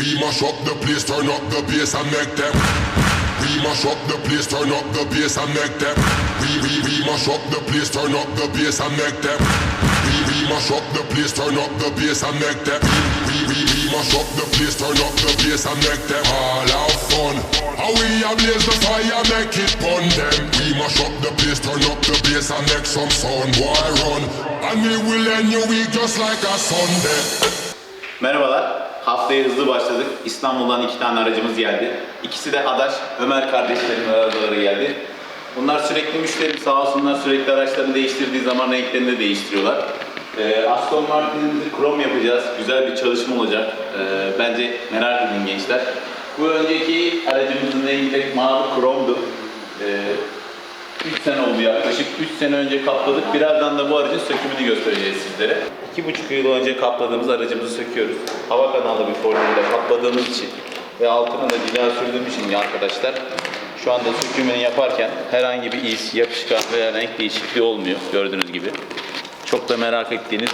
We mash up the place, turn up the bass and make them. We mash up the place, turn up the bass and make them. We we we mash up the place, turn up the bass and make them. We we mash up the place, turn up the bass and make them. We we we mash up the place, turn up the bass and make them all have fun. How we a blaze the fire, make it burn them. We mash up the place, turn up the bass and make some sound, boy run. And we will end your week just like a Sunday. Merhabalar. Haftaya hızlı başladık. İstanbul'dan iki tane aracımız geldi. İkisi de Adaş, Ömer kardeşlerim arabaları geldi. Bunlar sürekli müşterim sağ olsunlar sürekli araçlarını değiştirdiği zaman renklerini de değiştiriyorlar. Ee, Aston Martin'imizi krom yapacağız. Güzel bir çalışma olacak. Ee, bence merak edin gençler. Bu önceki aracımızın rengi mavi kromdu. Ee, 3 sene oldu yaklaşık. 3 sene önce kapladık. Birazdan da bu aracın sökümünü göstereceğiz sizlere. 2,5 yıl önce kapladığımız aracımızı söküyoruz. Hava kanalı bir formülde kapladığımız için ve altına da cila sürdüğüm için arkadaşlar şu anda sökümünü yaparken herhangi bir iz, yapışkan veya renk değişikliği olmuyor gördüğünüz gibi. Çok da merak ettiğiniz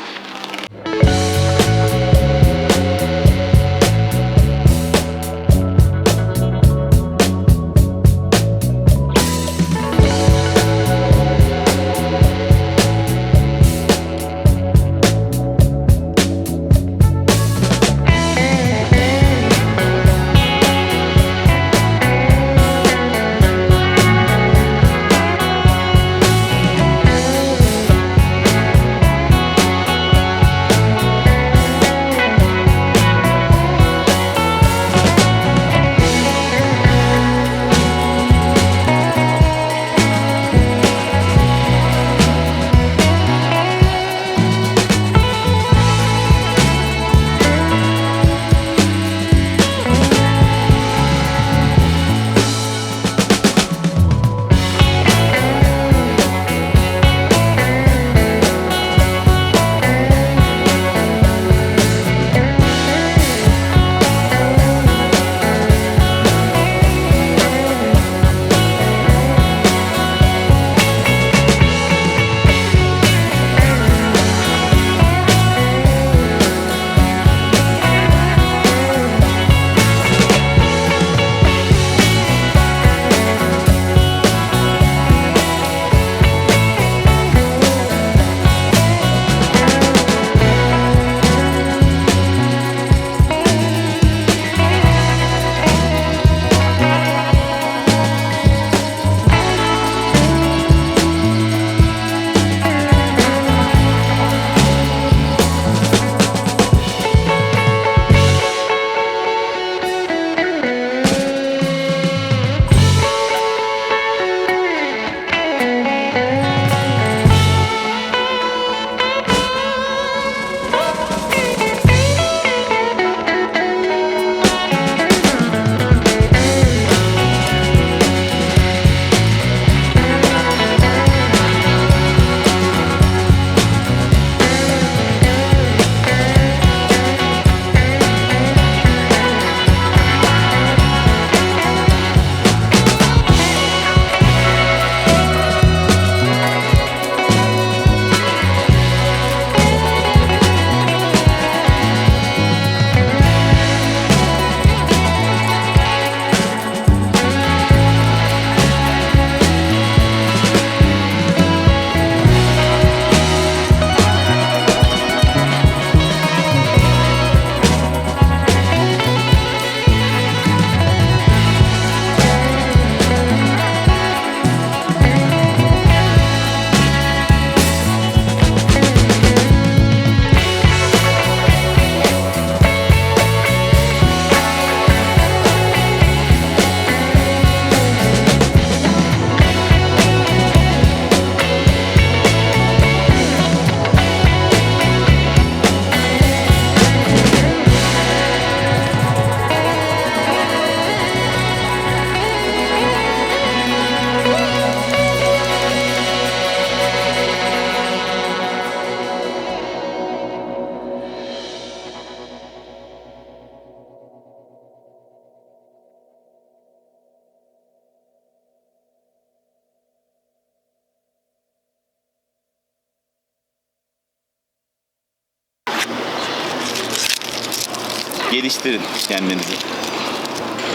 Geliştirin kendinizi.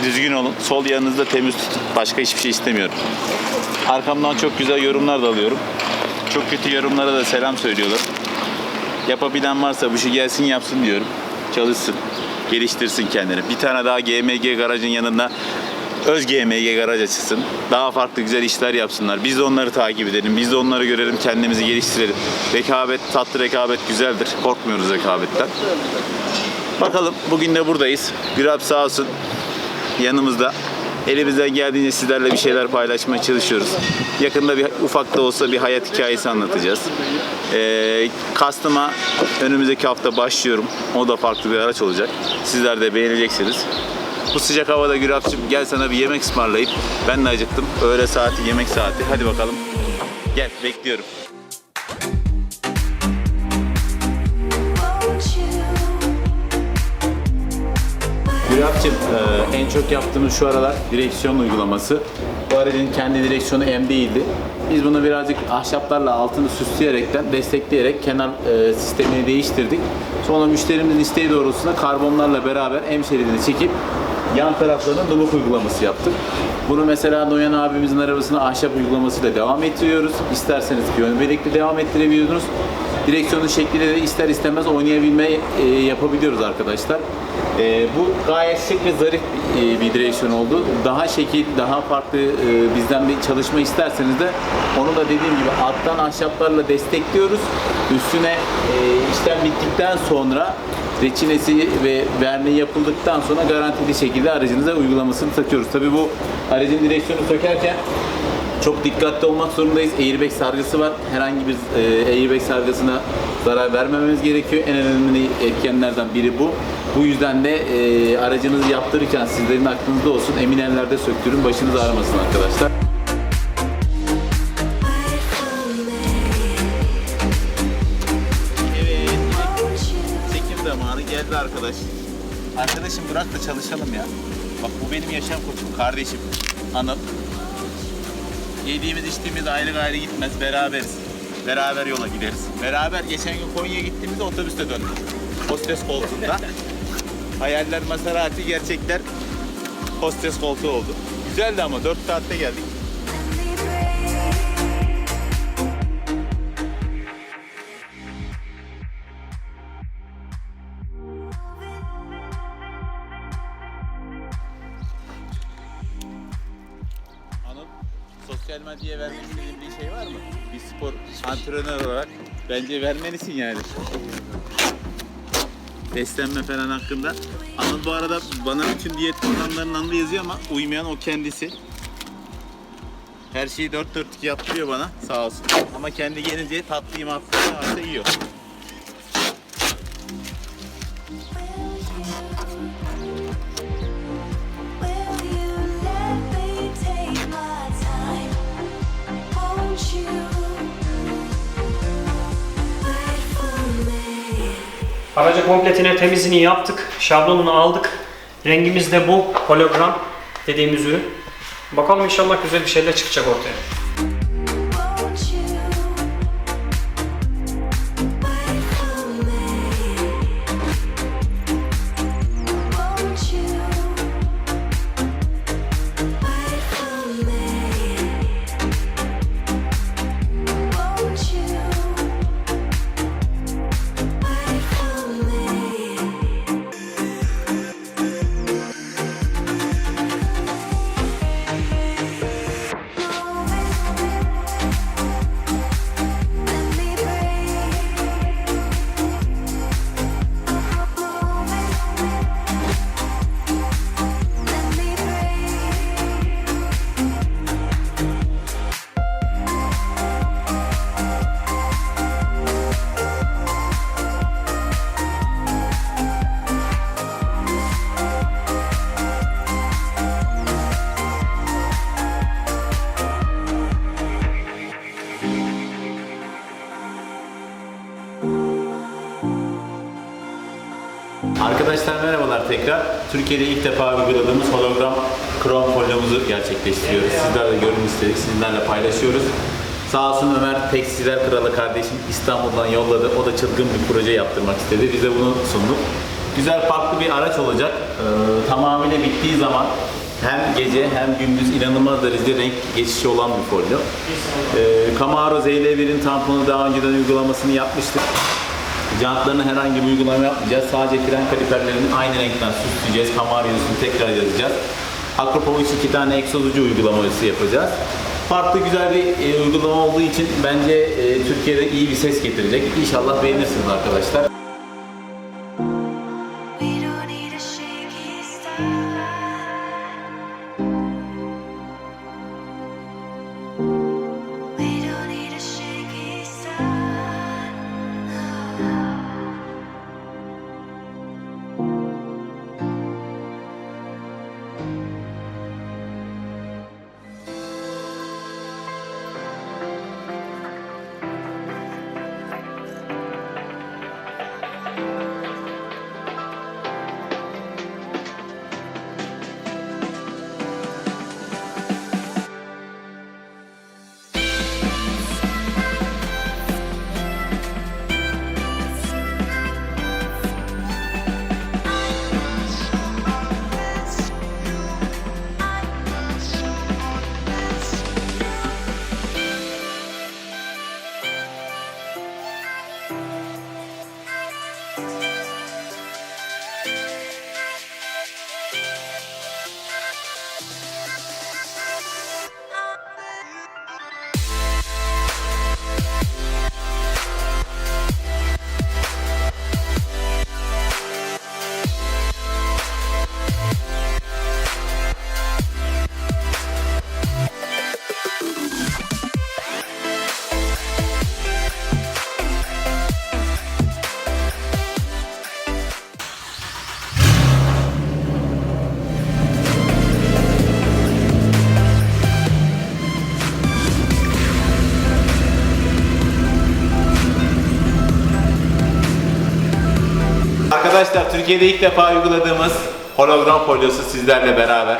Düzgün olun. Sol yanınızda temiz tutun. Başka hiçbir şey istemiyorum. Arkamdan çok güzel yorumlar da alıyorum. Çok kötü yorumlara da selam söylüyorlar. Yapabilen varsa bu işi gelsin yapsın diyorum. Çalışsın. Geliştirsin kendini. Bir tane daha GMG garajın yanında öz GMG garaj açılsın. Daha farklı güzel işler yapsınlar. Biz de onları takip edelim. Biz de onları görelim. Kendimizi geliştirelim. Rekabet, tatlı rekabet güzeldir. Korkmuyoruz rekabetten. Bakalım bugün de buradayız. Grab sağ olsun yanımızda. Elimizden geldiğince sizlerle bir şeyler paylaşmaya çalışıyoruz. Yakında bir ufak da olsa bir hayat hikayesi anlatacağız. Ee, Custom'a önümüzdeki hafta başlıyorum. O da farklı bir araç olacak. Sizler de beğeneceksiniz. Bu sıcak havada Gürap'cığım gel sana bir yemek ısmarlayıp ben de acıktım. Öğle saati, yemek saati. Hadi bakalım. Gel bekliyorum. Gürap'cığım e, en çok yaptığımız şu aralar direksiyon uygulaması. Bu aracın kendi direksiyonu M değildi. Biz bunu birazcık ahşaplarla altını süsleyerekten, destekleyerek kenar e, sistemini değiştirdik. Sonra müşterimizin isteği doğrultusunda karbonlarla beraber M şeridini çekip yan taraflarına nubuk uygulaması yaptık. Bunu mesela Noyan abimizin arabasına ahşap uygulamasıyla devam ettiriyoruz. İsterseniz piyon belekli devam ettirebiliyorsunuz. Direksiyonun şekliyle de ister istemez oynayabilme e, yapabiliyoruz arkadaşlar. E, bu gayet şık ve zarif e, bir direksiyon oldu. Daha şekil, daha farklı e, bizden bir çalışma isterseniz de onu da dediğim gibi alttan ahşaplarla destekliyoruz. Üstüne e, işlem bittikten sonra reçinesi ve verniği yapıldıktan sonra garantili şekilde aracınıza uygulamasını takıyoruz. Tabii bu aracın direksiyonu sökerken çok dikkatli olmak zorundayız. Airbag sargısı var. Herhangi bir e, airbag sargısına zarar vermememiz gerekiyor. En önemli etkenlerden biri bu. Bu yüzden de e, aracınızı yaptırırken sizlerin aklınızda olsun. Emin ellerde söktürün. Başınız ağrımasın arkadaşlar. Evet. Çekim zamanı geldi arkadaş. Arkadaşım bırak da çalışalım ya. Bak bu benim yaşam koçum, kardeşim. Anıl. Yediğimiz içtiğimiz ayrı gayrı gitmez. Beraberiz. Beraber yola gideriz. Beraber geçen gün Konya'ya gittiğimizde otobüste döndük. Hostes koltuğunda. Hayaller Maserati, gerçekler hostes koltuğu oldu. Güzeldi ama 4 saatte geldik. Anıl, sosyal medyaya vermek istediğin bir şey var mı? Bir spor antrenör olarak bence vermelisin yani. Beslenme falan hakkında. Anıl bu arada bana bütün diyet programlarının anını yazıyor ama uymayan o kendisi. Her şeyi dört dörtlük yaptırıyor bana sağ olsun. Ama kendi gelince tatlıyı matlıyı varsa yiyor. Aracı kompletine temizliğini yaptık. Şablonunu aldık. Rengimiz de bu. Hologram dediğimiz ürün. Bakalım inşallah güzel bir şeyler çıkacak ortaya. Arkadaşlar merhabalar tekrar. Türkiye'de ilk defa uyguladığımız hologram krom folyomuzu gerçekleştiriyoruz. Sizlerle görün istedik, sizlerle paylaşıyoruz. Sağ olsun Ömer Tekstilciler Kralı kardeşim İstanbul'dan yolladı. O da çılgın bir proje yaptırmak istedi. Biz de bunu sunduk. güzel farklı bir araç olacak. Ee, tamamıyla bittiği zaman hem gece hem gündüz inanılmaz derecede renk geçişi olan bir folyo. Ee, Camaro ZL1'in tamponu daha önceden uygulamasını yapmıştık. Jantlarına herhangi bir uygulama yapmayacağız. Sadece fren kaliperlerinin aynı renkten süsleyeceğiz. Camaro yazısını tekrar yazacağız. Akropolis iki tane egzoz ucu uygulaması yapacağız. Farklı güzel bir e, uygulama olduğu için bence e, Türkiye'de iyi bir ses getirecek. İnşallah beğenirsiniz arkadaşlar. Türkiye'de ilk defa uyguladığımız hologram folyosu sizlerle beraber.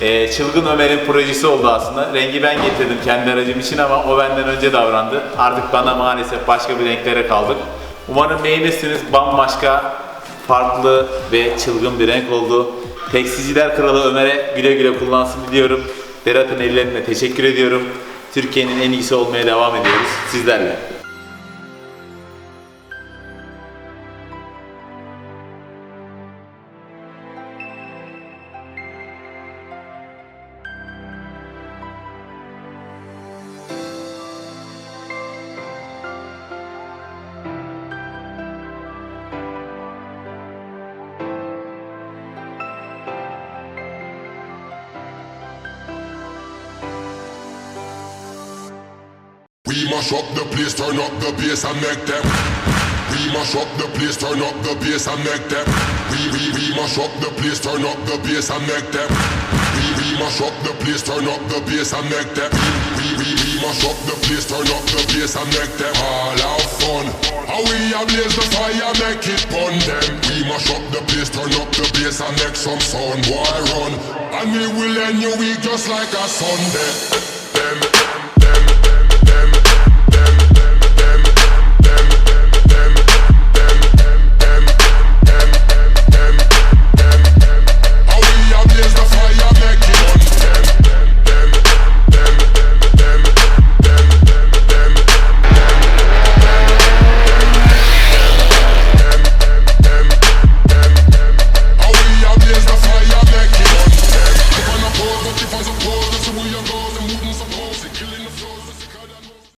Ee, Çılgın Ömer'in projesi oldu aslında. Rengi ben getirdim kendi aracım için ama o benden önce davrandı. Artık bana maalesef başka bir renklere kaldık. Umarım beğenirsiniz. Bambaşka, farklı ve çılgın bir renk oldu. Tekstilciler Kralı Ömer'e güle güle kullansın diliyorum. Berat'ın ellerine teşekkür ediyorum. Türkiye'nin en iyisi olmaya devam ediyoruz sizlerle. Mash up the place, turn up the bass and make them. We mash up the place, turn up the bass and make them. We we we mash up the place, turn up the bass and make them. We we mash up the place, turn up the bass and make them. We we we mash up the place, turn up the bass and make them all have fun. How we a blaze the fire, make it burn them. We mash up the place, turn up the bass and make some sound, boy run. And we will end your week just like a Sunday.